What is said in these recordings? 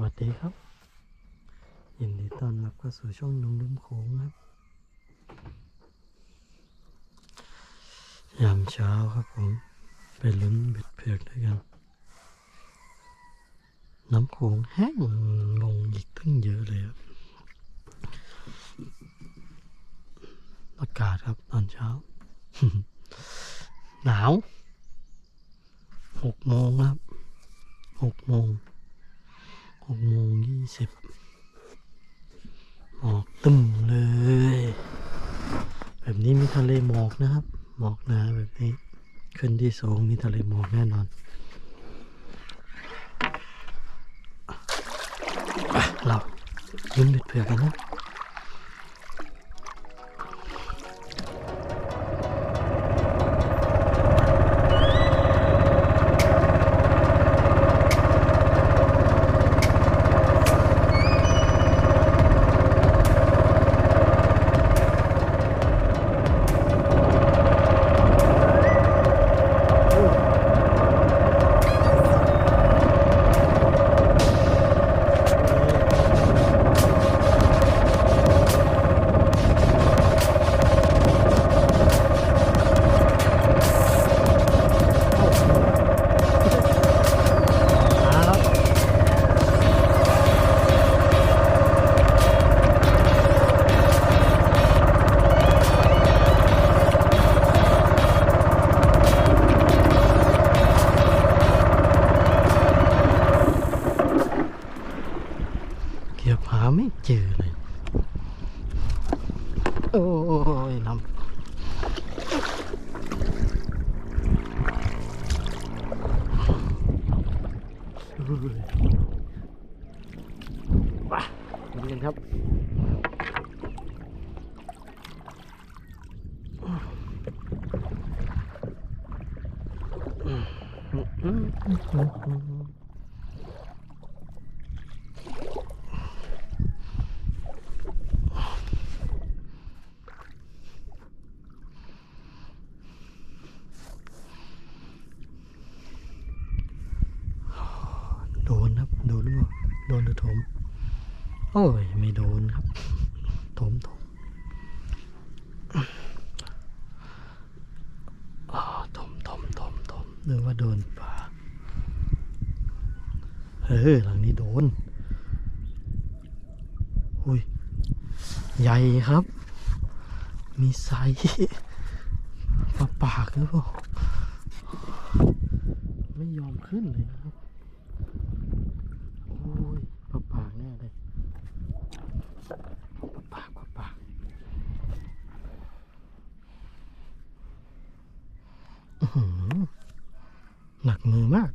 วัสดีครับ ยินดีต้อนรับเข้าสู่ช่องนุ่มลุ่มโขงครับ ยามเช้าครับผม ไปลุ้นเบ็ดเผือกด้วยกัน น้ำโขงแห้งลงอีกตั้งเยอะเลยครับอากาศครับตอนเช้า หนาวหกโมงครับหกโมง หกโมงยี่สิบหมอกตึมเลย แบบนี้มีทะเลหมอกนะครับ หมอกหนาแบบนี้ ขึ้นที่สูงมีทะเลหมอกแน่นอน เราลุ้นเด็ดเผือกกันนะ ไปดูกันครับอืมนครับ โดนหรือเปล่าโดนห รือถม โอ้ย ไม่โดนครับ ถมถมอ๋อถมถมถมถมนึกว่าโดนปลาเฮ้ยหลังนี้โดนอุ้ย ใหญ่ครับ มีไซส์ปลาปากหรือเปล่า ไม่ยอมขึ้นเลยนะครับ โอ้ยปลาปากแน่เลย ปากปากปากอื้อ หนักมือมาก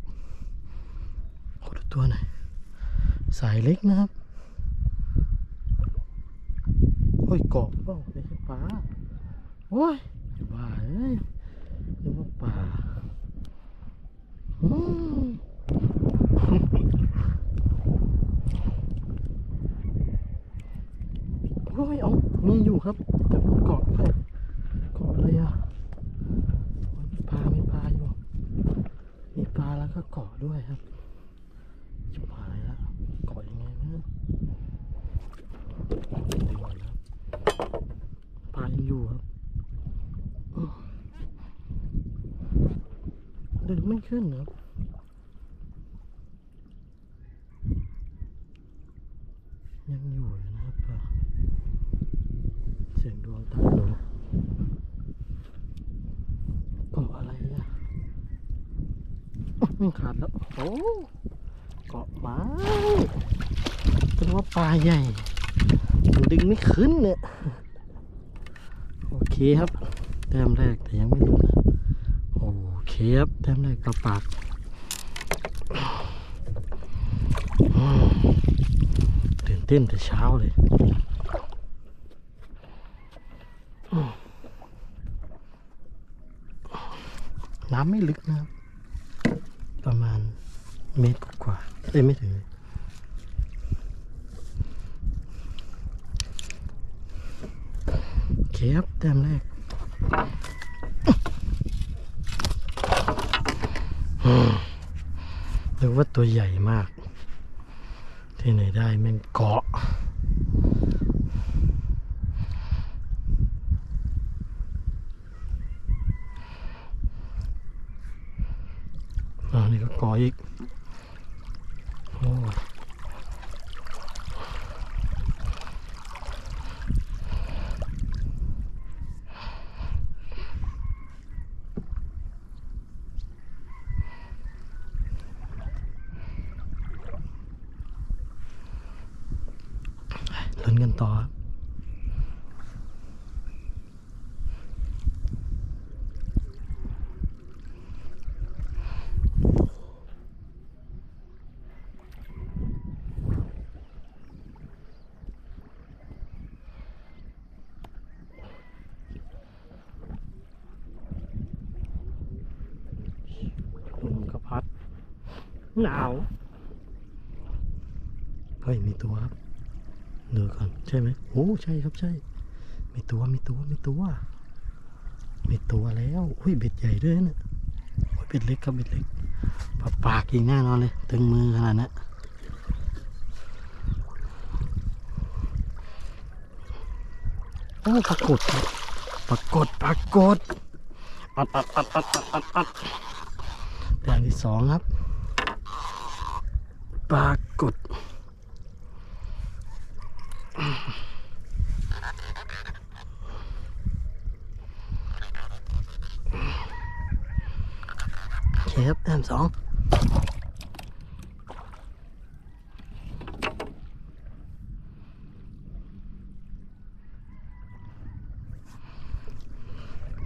ขอดูตัวหน่อย สายเล็กนะครับโอ้ยเกาะเปล่าไม่ใช่ปลาโอ้ยบ้าเลยนึกว่าปลาอืม โอ้ยเอามีอยู่ครับ แต่มันเกาะไปเกาะอะไรอะโอ้ยมีปลามีปลาอยู่ มีปลาแล้วก็เกาะด้วยครับชิบหายแล้วเกาะยังไงเนี่ยดึงก่อนครับปลายังอยู่ครับอื้อดึง ไม่ขึ้นครับยังอยู่นะครับปลาเสียงดวงตาหนูเกาะอะไรอะมันขาดแล้ว โอ้เกาะไม้เป็นว่าปลาใหญ่มันดึงไม่ขึ้นเนี่ย โอเคครับแต้มแรกแต่ยังไม่หลุดนะ เคครับแต้มแรกปลาปากตื่นเต้นแต่เช้าเลยน้ำไม่ลึกนะครับประมาณเมตรกว่าเอ้ยไม่ถึงโอเคครับแต้มแรกอืมห รือว่าตัวใหญ่มาก ที่ไหนได้แม่งเกาะ อ่านี่ก็เกาะอีก โอ้ยลุ้นกัน ต่อครับลมก็พัดหนาว เฮ้ย มีตัวครับ ดูก่อนใช่ไหมโอ้ใช่ครับใช่ มีตัวมีตัวมีตัวมีตัวแล้วอุ้ยเบ็ดใหญ่ด้วยนะโอ้ยเบ็ดเล็กครับเบ็ดเล็กปลาปากยิงแน่นอนเลยตึงมือขนาดนั้นโอ้ปรากฏครับปรากฏปรากฏอัดอัดอัดอัดอัดอัดอัดอย่ที่สองครับ ปรากฏ โอเคครับแต้มสอง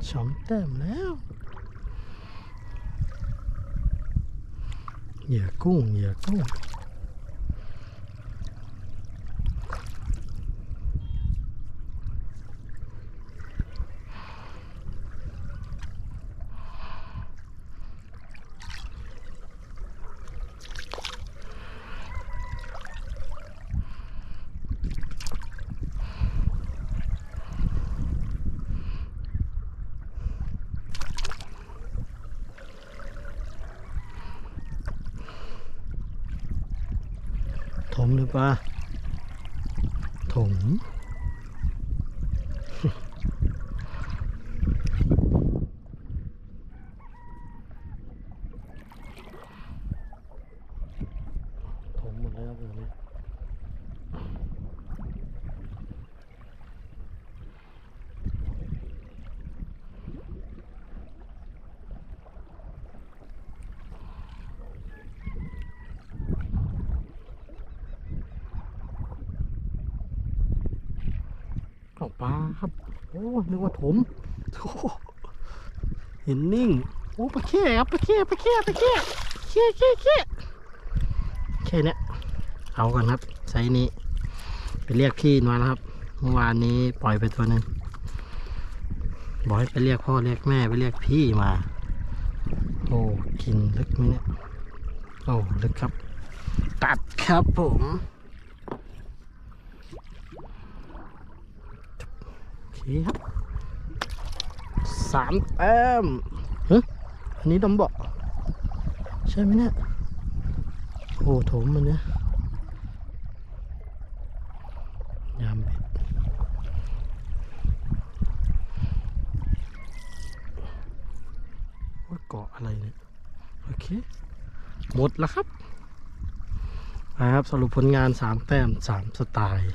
สองแต้มแล้วเหยื่อกุ้งเหยื่อกุ้ง ถมหรือเปล่าถม ถมหมดแล้วแบบนี้เอา ปลาครับโอ้นึกว่าถมเห็นนิ่ง โอ้ปลาแค่ครับปลาแค่ปลาแค่ปลาแค่แค่แค่แค่แค่เนี้ยเอาก่อนครับไซนี้ ไปเรียกพี่มาแล้วครับ เมื่อวานนี้ปล่อยไปตัวหนึ่งบอกให้ไปเรียกพ่อเรียกแม่ไปเรียกพี่มา โอ้กินลึกไหมเนี่ยโอ้ลึกครับ ตัดครับผมโอ เคครับสามแต้มเฮ้ยอันนี้ดำเบาะใช่ไหมเนี่ย โอ้โถมมันเนี่ยยามเบ็ดว่าเกาะอะไรเนี่ย โอเค หมดแล้วครับนะครับ สรุปผลงานสามแต้มสามสไตล์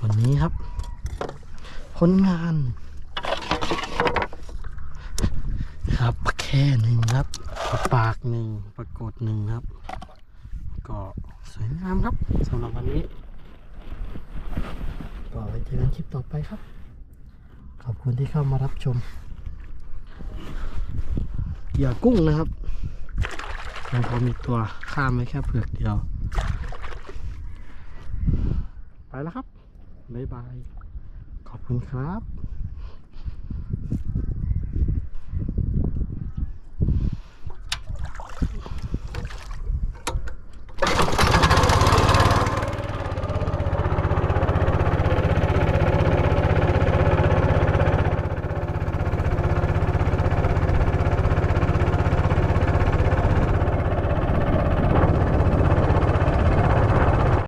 วันนี้ครับ ผลงาน ครับแค่หนึ่งครับ ปากหนึ่งปรากฏหนึ่งครับ ก็สวยงามครับสำหรับวันนี้ ก็ไว้เจอกันคลิปต่อไปครับ ขอบคุณที่เข้ามารับชมเหยื่อกุ้งนะครับยังพอมีตัวข้ามไว้แค่เผือกเดียว ไปแล้วครับ บ๊ายบาย คุครับ you